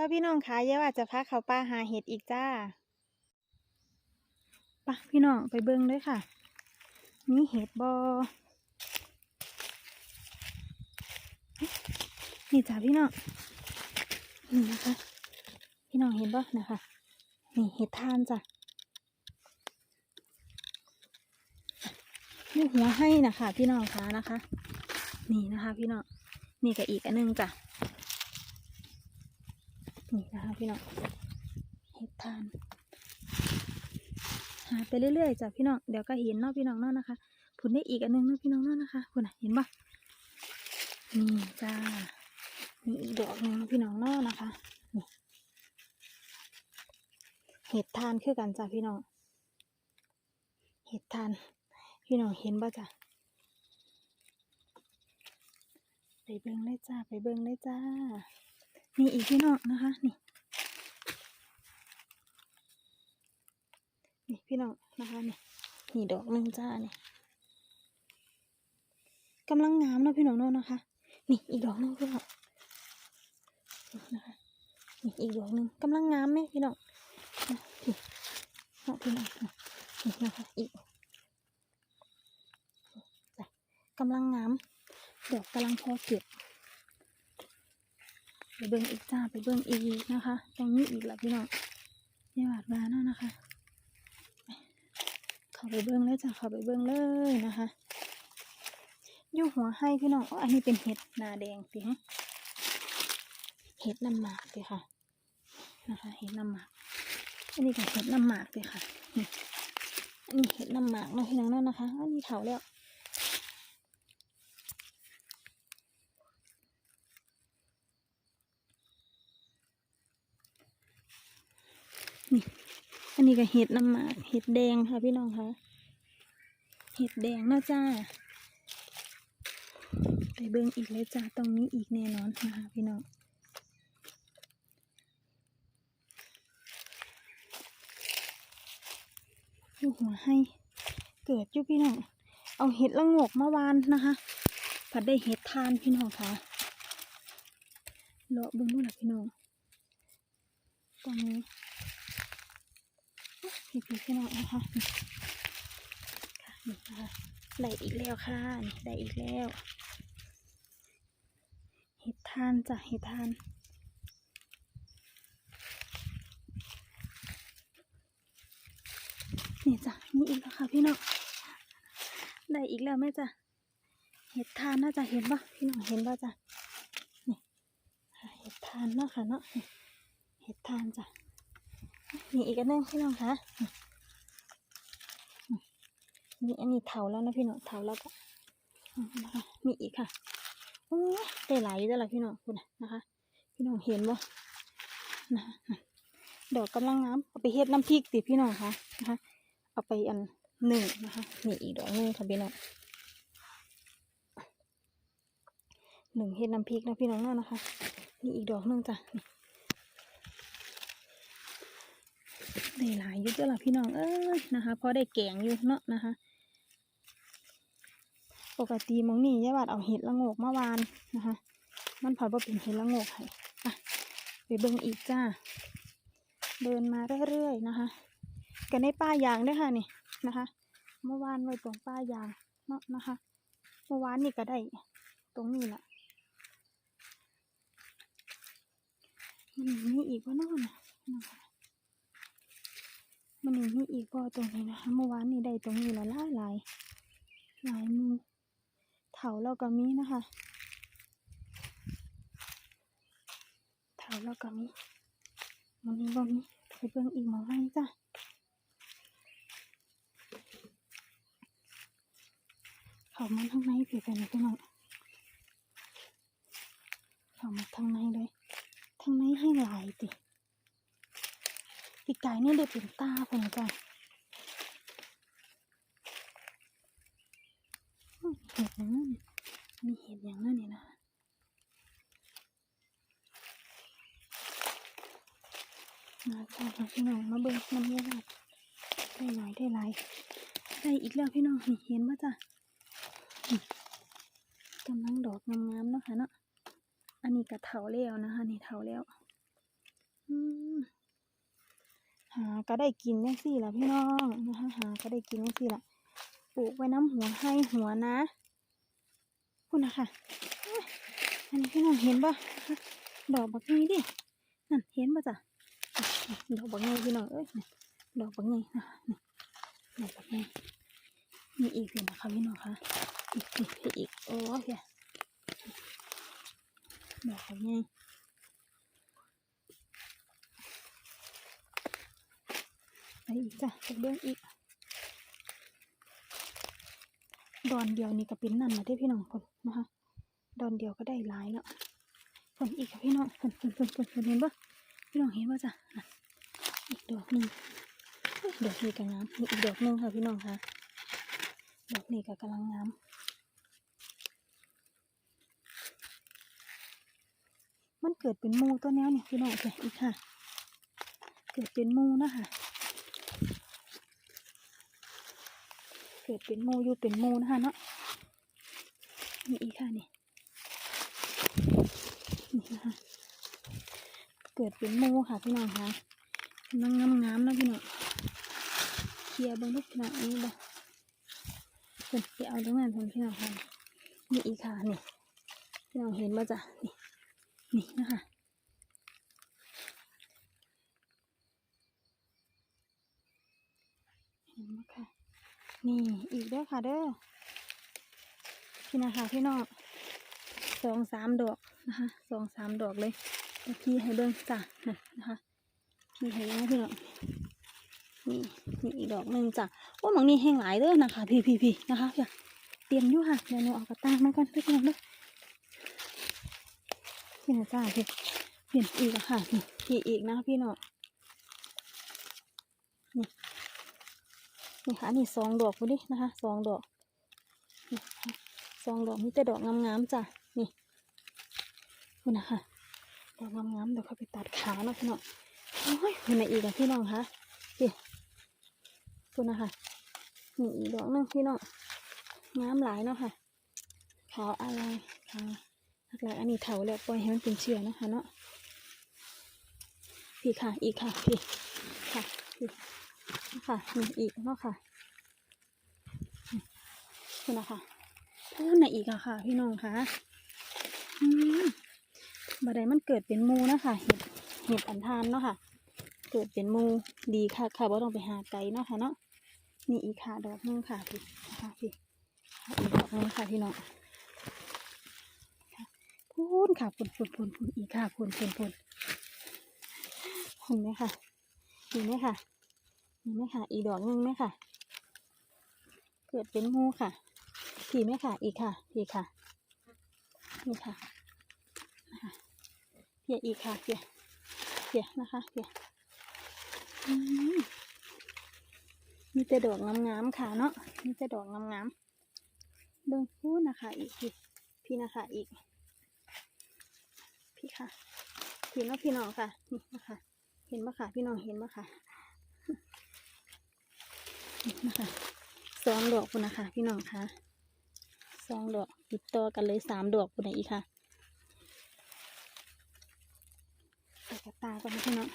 ป้าพี่น้องคะอย่าว่าจะพาเขาป้าหาเห็ดอีกจ้าปะพี่น้องไปเบิ่งเลยค่ะมีเห็ดบอนี่จ้าพี่น้องนี่นะคะพี่น้องเห็นบ่นะคะ นี่เห็ดทานจ้ะนี่หัวให้นะคะ พี่น้องคะนะคะ นี่นะคะ พี่น้องนี่กับอีกอันหนึงจ้ะ พี่น้องเห็ดทาน หาไปเรื่อยๆจ้ะพี่น้องเดี๋ยวก็เห็นเนาะพี่น้องเนาะนะคะผุนได้อีกอันหนึงเนาะพี่น้องเนาะนะคะคุณเห็นปะนี่จ้ามีอีกดอกนึงพี่น้องเนาะนะคะนี่เห็ดทานคือกันจ้ะพี่น้องเห็ดทาน พี่น้องเห็นปะจ้ะไปเบิ้งเลยจ้าไปเบิ้งเลยจ้ามีอีกพี่น้องนะคะ นี่ นี่พี่น้องนะคะนี่นี่ดอกหนึ่งจ้านี่กำลังงามเนะพี่น้องเนาะนะคะ นี่อีกดอกหนึงพี่น้องนะคะนี่อีกดอกหนึงกำลังงามไหมพี่น้องนี่นะพี่น้องนี่นะคะอีกกำลังงามดอกกำลังพอเก็บไปเบิ่งอีกจ้าไปเบิ่งอีกนะคะตรงนี้อีกละพี่น้องนี่หวาดบาเนาะนะคะ เข้าไปเบิ่งเลยจ้ะเข้าไปเบิ่งเลยนะคะอยู่หัวให้พี่น้องอ๋ออันนี้เป็นเห็ดนาแดงสิฮะเห็ดน้ำหมากสิค่ะนะคะ เห็ดน้ำหมากอันนี้ก็เห็ดน้ำหมากสิค่ะนี่อันนี้เห็ดน้ำหมากนะพี่น้องเนาะนะคะอันนี้เถาแล้วนี่ อันนี้ก็เห็ดน้ำหมากเห็ดแดงค่ะพี่น้องคะเห็ดแดงนะจ้า ไปเบิ่งอีกเลยจ้าตรงนี้อีกแน่นอนนะคะพี่น้องอยู่หัวให้เกิดอยู่พี่น้องเอาเห็ดละงกมาวานนะคะผัดได้เห็ดทานพี่น้องค่ะเลาะเบิ่งดูนแหละพี่น้องตรงนี้ พี่พี่พี่น้องนะคะนี่ค่ะนี่นะคะได้อีกแล้วค่ะได้อีกแล้วเห็ดทานจ้ะเห็ดทานนี่จ้ะนี่อีกแล้วค่ะพี่น้องได้อีกแล้วแม่จ้ะเห็ดทานน่าจะเห็นปะพี่น้องเห็นปะจ้ะนี่เห็ดทานเนาะค่ะเนาะเห็ดทานจ้ะ มีอีกอันนึงพี่น้องคะนี่อันนี้เถาแล้วนะพี่น้องเถาแล้วก็มีอีกค่ะโอ้ยได้หลายอยู่แล้วล่ะพี่น้องคุณน่ะนะคะ พี่น้องเห็นบ่นะคะดอกกำลังงามเอาไปเฮ็ดน้ำพริกติพี่น้องคะนะคะ เอาไปอันหนึ่งนะคะนี่อีกดอกหนึงค่ะพี่น้องหนึ่งเฮ็ดน้ำพริกนะพี่น้องเนาะนะคะนี่อีกดอกหนึงจ้ะนี่ ได้หลายยุดแล้วล่ะพี่น้องเอ้ยนะคะเพราะได้แกงอยู่เนาะนะคะ ปกติมองนี่ยายบาดเอาเห็ดละโงกเมาวานนะคะ มันผัดว่าเป็นเห็ดละโงกให้อะไปเบิ่งอีกจ้า เดินมาเรื่อยๆนะคะกันในป้ายางด้วยค่ะนี่นะคะ เมื่อวานไว้ตรงป้ายางเนาะนะคะ เมื่อวานนี่ก็ได้ตรงนี้แหละมันมีอีกว่าน้อนนะคะ มันยังมีอีกบ่อตรงนี้นะคะเมื่อวานนี่ได้ตรงนี้ละหลายหลายหลายมือเถาเราก็มีนะคะเถาเราก็มีมันนี้บ่มีไปเบิ่งอีกมองให้จ้ะเขามาทางในเปลี่ยนไปหน่อเขามาทางในเลยทางในให้หลายติปีกไก่นี่เด็ดเป็นตาผมจ้ะอื้อเห็ดอย่างนั้นมีเห็ดอย่างนั้นนี่นะ มาจ้าพี่น้องมาเบิ่งน้ำยาลาดได้หลายได้หลายได้อีกแล้วพี่น้องเห็นปะจ้ะกำลังดอกงามๆเนาะค่ะเนาะอันนี้กระเถาแล้วนะคะนี่เถาแล้วหาก็ได้กินจังซี่ล่ะพี่น้องนะคะหาก็ได้กินจังซี่ล่ะปลูกไว้น้ำหัวให้หัวนะคุณนะคะอันนี้พี่น้องเห็นปะนะคะดอกแบักนี้ดินั่นเห็นปะจ๊ะ ดอกบักนี้พี่น้องเอ้ยดอกบักนี้นะคะนี่ดอกบักนี้มีอีกอยู่นะคะพี่น้องคะอีกอีกอีกโอ้ยเดี๋ยดอกบักนี้ไปอีกจ้ะไปเบื้องอีกดอนเดียวนี่ก็เป็นนั่นมาได้พี่น้องคนนะคะดอนเดียวก็ได้หลายแล้วฝนอีกค่ะพี่น้องฝนฝนฝนฝนเห็นปะพี่น้องเห็นปะจ้ะอะ ดอกหนึ่งดอกนี้ก็งามนี่อีกดอกหนึ่งค่ะพี่น้องค่ะ ดอกนี้ก็กำลังงามมันเกิดเป็นมูตัวแนวเนี่ยพี่น้องเจ้ะอีกค่ะ เกิดเป็นมูนะคะเกิดเป็นมูอยู่เป็นมูนะคะเนาะนี่อีกค่ะนี่นี่นะคะเกิดเป็นมูค่ะพี่น้องค่ะ นงามงามๆนะพี่น้องเคลียร์บางลูกพี่น้องอันนี้บ่เพิ่นไปเอาตรงนั้นคนพี่น้องค่ะนี่อีกค่ะนี่พี่น้องเห็นบ่จ้ะนี่นี่นะคะเห็นไหมค่ะนี่อีกเด้อค่ะเด้อพี่นะคะพี่น้องสองสามดอกนะคะสองสามดอกเลยพี่ให้เบิ้งจ้ะนะคะ พี่ให้เบิ้งนะพี่น้องนี่นี่อีกดอกหนึ่งจ้ะโอ้หมังนี่แห้งหลายเด้อนะคะ พี่พี่พี่นะคะเตรียมอยู่ค่ะเดี๋ยวหนูเอากระตามาก่อนพี่น้องเด้อพี่นะจ้าพี่เปลี่ยนอีกค่ะนี่พี่อีกนะพี่น้องนี่ค่ะนี่สองดอกพอดีนะคะสองดอกสองดอกมีแต่ดอกงามๆจ้ะนี่คุณนะคะดอกงามๆเดี๋ยวเขาไปตัดขาเนาะพี่น้อง โอ้ยคุณไหนอีกอะพี่น้องคะพี่คุณนะคะนี่อีกดอกนึงพี่น้องงามหลายเนาะค่ะขาวอะไรขาวหลักๆอันนี้เถาแล้วปล่อยให้มันเป็นเชื้อนะคะเนาะพี่ค่ะ อีกค่ะพี่ค่ะพี่ค่ะมีอีกเนาะค่ะนี่นะคะพูดในอีกอะค่ะ พี่น้องคะอืมบัดใดมันเกิดเป็นมูนะคะเห็ดเห็ดอันทานเนาะค่ะ เกิดเป็นมูดีค่ะค่ะว่าต้องไปหาไกลเนาะค่ะเนาะนี่อีกค่ะดอกหนึงค่ะพี่นะคะพี่ค่ะอีกดอกหนึงค่ะพี่น้องค่ะพูนค่ะพูนพูนพูนพูนอีกค่ะพูนพูนพูนเห็นไหมค่ะเห็นไหมค่ะเห็นไหมค่ะ อีดอกหนึงไหมค่ะ เกิดเป็นงูค่ะผีไหมค่ะ อีกค่ะผีค่ะนี่ค่ะนะคะเพียอีกค่ะเพียเพียนะคะเพีย มีแต่ดอกงามๆค่ะเนาะ มีแต่ดอกงามๆเบิ่งพูดนะคะอีกพี่พี่นะคะอีก พี่ค่ะพี่น้องพี่น้องค่ะนี่นะคะเห็นปะค่ะพี่น้องเห็นปะค่ะนะคะสองดอกคุณนะคะ พี่น้องคะสองดอกติดต่อกันเลยสามดอกคุณอีกค่ะใส่กระตากันนะพี่น้อง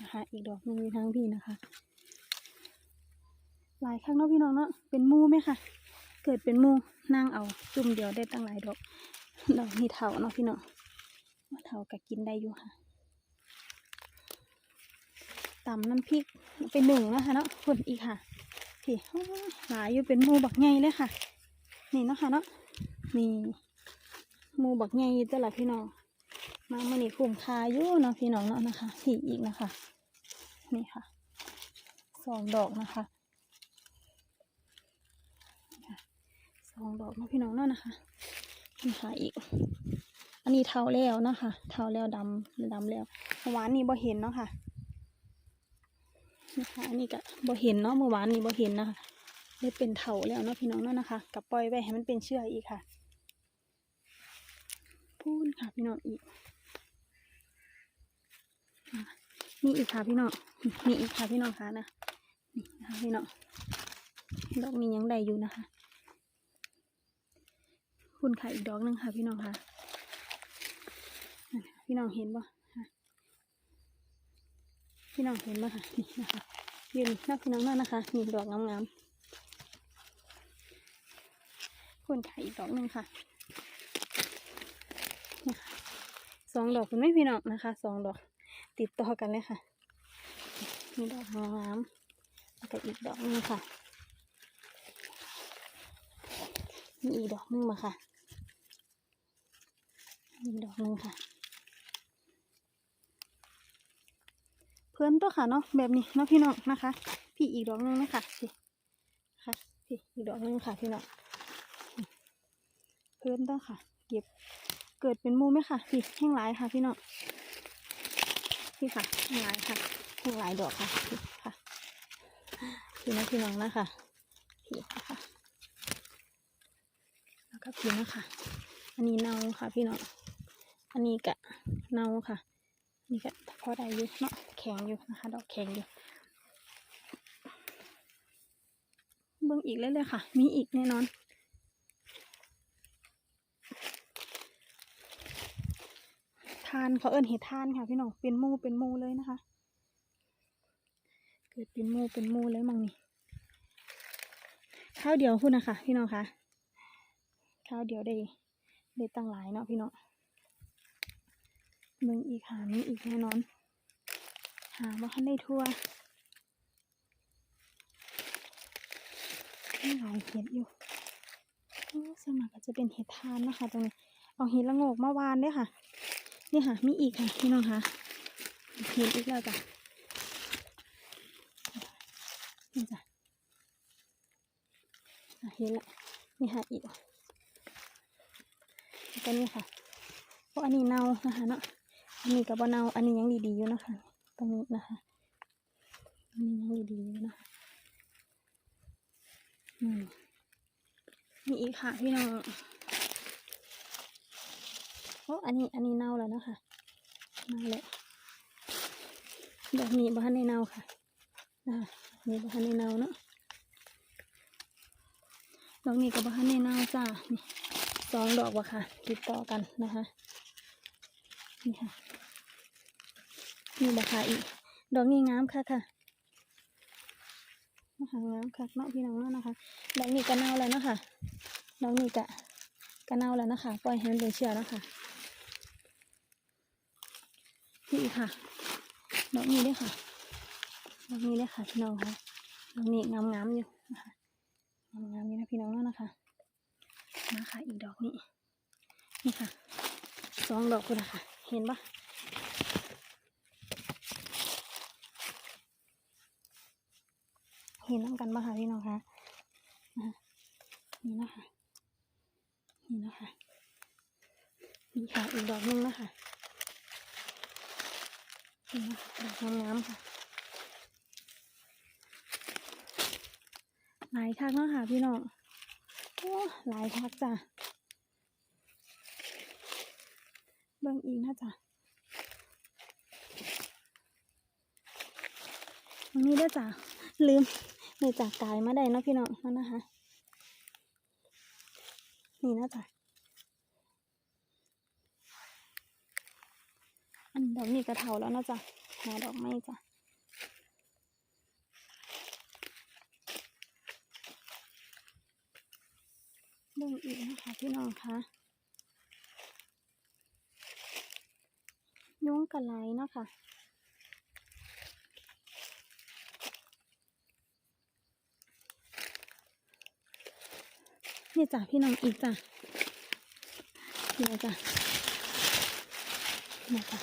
นะคะอีกดอกนึงอยู่ทั้งพี่นะคะ หลายครั้งเนาะพี่น้องเนาะเป็นมูไหมคะเกิดเป็นมูนั่งเอาจุ่มเดียวได้ตั้งหลายดอกดอกนี่เถาเนาะพี่น้องว่าเถาก็กินได้อยู่ค่ะตำน้ำพริกเป็นหนึ่งนะคะเนาะคนอีกค่ะพี่หลายอยู่เป็นมูบักไงเลยค่ะ นี่เนาะค่ะเนาะนี่หมูบักไงแต่ละพี่น้อง มามื่อนี้คุ้มค่าอยู่เนาะพี่น้องเนาะนะคะพี่อีกนะคะ นี่ค่ะสองดอกนะคะสองดอกนะพี่น้องเนาะนะคะนี่ค่ะอีก อันนี้เทาแล้วนะคะเทาแล้วดำดำแล้วเมื่อวานนี้บ่เห็นเนาะค่ะนะคะอันนี้ก็บ่เห็นเนาะเมื่อวานนี้บ่เห็นนะคะได้เป็นเถาแล้วเนาะพี่น้องเนาะนะคะกับปล่อยไว้ให้มันเป็นเชือกอีกค่ะ พูนค่ะพี่น้องอีกอะ นี่อีกค่ะพี่น้องนี่อีกค่ะพี่น้องคะนะนี่นะคะพี่น้องดอกนี้ยังได้อยู่นะคะพูนค่ะอีกดอกหนึงค่ะ พี่น้องค่ะพี่น้องเห็นบ่ค่ะพี่น้องเห็นไหมคะนี่นะคะยืนหน้าพี่น้องนั่นนะคะมีดอกงามๆคุณค่ะอีกดอกหนึ่งค่ะสองดอกคุณไม่พี่น้องนะคะสองดอก ติดต่อกันเลยค่ะมีดอกงามแล้วก็อีกดอกหนึงค่ะมีอีกดอกหนึงมาค่ะมีอีกดอกหนึงค่ะ เพื่อนตัวค่ะเนาะแบบนี้เนาะพี่น้องนะคะ พี่อีกดอกหนึงนะคะพี่ค่ะพี่อีกดอกหนึงค่ะพี่น้องเพื่อนตัวค่ะ เก็บเกิดเป็นมูไหมค่ะพี่แห้งหลายค่ะพี่น้อง พี่ค่ะแห้งหลายค่ะแห้งหลายดอกค่ะพี่ค่ะพี่นะพี่น้องนะคะพี่ค่ะแล้วก็พี่นะคะอันนี้เนาค่ะ พี่น้องอันนี้กะเนาค่ะนี่ก็พอได้อยู่เนาะแข็งอยู่นะคะ ดอกแข็งอยู่เบิ่งอีกเลยเลยๆค่ะ มีอีกแน่นอน ทานเขาเอิ้นเห็ดทานค่ะพี่น้องเป็นมูเป็นมูเลยนะคะ เกิดเป็นมูเป็นมูเลยมังนี่ข้าวเดียวพูดนนะคะพี่น้องคะข้าวเดียวได้ได้ตั้งหลายเนาะพี่น้องเบิ่งอีกหามีอีกแน่นอน หาว่าคันได้ทั่วมีหลายเห็ดอยู่โอ้สมัครก็จะเป็นเห็ดทานนะคะตรงนี้เอาเห็ดละโงกมาวานด้วยค่ะ นี่ค่ะ มีอีกค่ะพี่น้องคะเห็ดอีกแล้วจ้ะนี่จ้ะเห็ดละนี่ค่ะอีกแล้วก็นี่ค่ะเพราะอันนี้เน่านะคะเนาะอันนี้กับบเนาอันนี้ยังดีๆอยู่นะคะตรงนี้นะคะอันนี้ยังดีๆอยู่นะคะอืมมีอีกค่ะพี่น้อง อ้อันนี้อันนี้เน่าแล้วนะคะเน่าแล้วดอกนี้บ้านในเน่าค่ะนะคะนี่บ้านในเน่าเนาะดอกนี้กับบ้านในเน่าจ้านี่สองดอกวะค่ะ ติดต่อกันนะคะนี่ค่ะนี่ราคาอีก ดอกนี้งามค่ะค่ะนะคะงามค่ะเนาะพี่น้องเนาะนะคะ ดอกนี้ก็เน่าแล้วเนาะคะดอกนี้ก็ก็เน่าแล้วนะคะ ปล่อยให้มันเป็นเชื้อแล้วค่ะ นี่อีกค่ะดอกนี้ด้วยค่ะดอกนี้ด้วยค่ะพี่น้องค่ะดอกนี้งามงามๆอยู่นะคะงามงามๆอยู่นะพี่น้องเนาะนะคะมาค่ะอีกดอกนี้นี่ค่ะสองดอกคุณนะคะเห็นปะเห็นน้ำกันปะคะพี่น้องคะอะนี่นะคะนี่นะคะนี่ค่ะอีกดอกนึงนะคะ งามๆค่ะ หลายทักเนาะค่ะพี่น้องโอ้หลายทักจ้ะเบิ่งอีกนะจ๊ะตรงนี้ด้วยจ้ะลืมเลยจากกายมาได้เนาะพี่น้องนั่นนะคะ นี่นะจ๊ะ อัน ดอกนี้กระเทาแล้วนะจ๊ะหาดอกไม้จ้ะเบิ่งอีกนะคะพี่น้องคะยุ้งกระไลเนาะค่ะนี่จ้ะพี่น้องอีกจ้ะนี่จ้ะนี่จ้ะ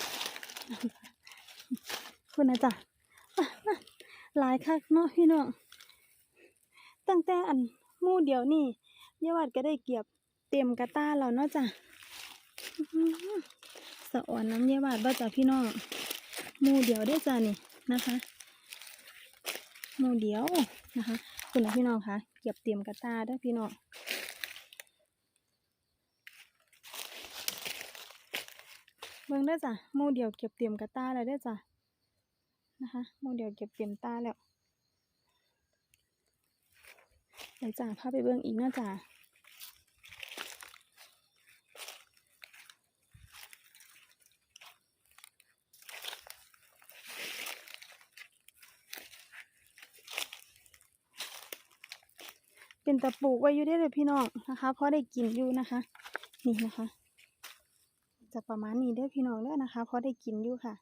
คุณนะจ้ะอะอะหลายคักเนาะพี่น้องตั้งแต่อันมู่เดียวนี่ยาวัดก็ได้เก็บเต็มกระต้าแล้วเนาะจ้ะสะอ่อนน้ำยาวัดบ่จ้ะพี่น้องมู่เดียวได้จ้ะนี่นะคะมู่เดียวนะคะ คุณนะพี่น้องคะเก็บเตรียมกระตาเด้พี่น้อง เบิ่งได้จ้ะมูเดียวเก็บเตรียมกระตาแล้วได้จ้ะนะคะมูเดียวเก็บเตรียมตาแล้วเดี๋ยวจ้ะพาไปเบิ่งอีกนะจ้ะเป็นตะปูไว้อยู่ได้เลยพี่น้องนะคะ เพราะได้กินอยู่นะคะ นี่นะคะ จะประมาณนี้เด้อพี่น้องเด้อนะคะ เพราะได้กินอยู่ค่ะ